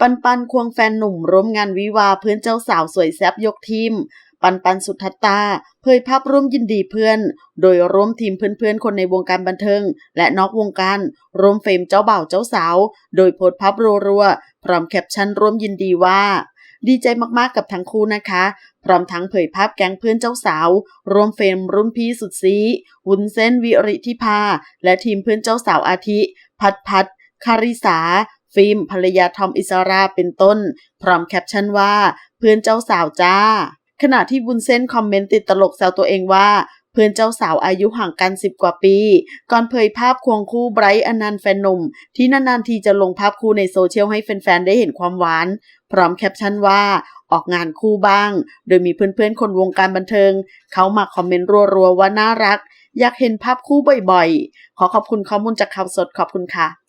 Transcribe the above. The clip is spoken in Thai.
ปันปันควงแฟนหนุ่มร่วมงานวิวาเพื่อนเจ้าสาวสวยแซบยกทีม ปันปันสุทัตตา เผยภาพร่วมยินดีเพื่อน โดยร่วมทีมเพื่อนๆ คนในวงการบันเทิง และนอกวงการร่วมเฟรมเจ้าบ่าวเจ้าสาว โดยโพสต์ภาพรัวๆพร้อมแคปชั่นร่วมยินดีว่า ดีใจมากๆกับทั้งคู่นะคะ พร้อมทั้งเผยภาพแก๊งเพื่อนเจ้าสาวรวมเฟรมรุ่นพี่สุดซีวุ้นเส้นวิริธิภาและทีมเพื่อนเจ้าสาวอาทิ พัดพัดคาริสา ฟิล์มภรรยาทอมอิสราเป็นต้น พร้อมแคปชั่นว่า เพื่อนเจ้าสาวจ้า ขณะที่บุญเส้นคอมเมนต์ติดตลกแซวตัวเองว่าเพื่อนเจ้าสาวอายุห่างกัน10กว่าปี ก่อนเผยภาพควงคู่ไบรท์อนันต์แฟนหนุ่ม ที่นานๆทีจะลงภาพคู่ในโซเชียลให้แฟนๆ ได้เห็นความหวาน พร้อมแคปชั่นว่าออกงานคู่บ้าง โดยมีเพื่อนๆ คนวงการบันเทิง เขามาคอมเมนต์รัวๆ ว่าน่ารัก อยากเห็นภาพคู่บ่อยๆ ขอขอบคุณข้อมูลจากข่าวสดขอบคุณค่ะ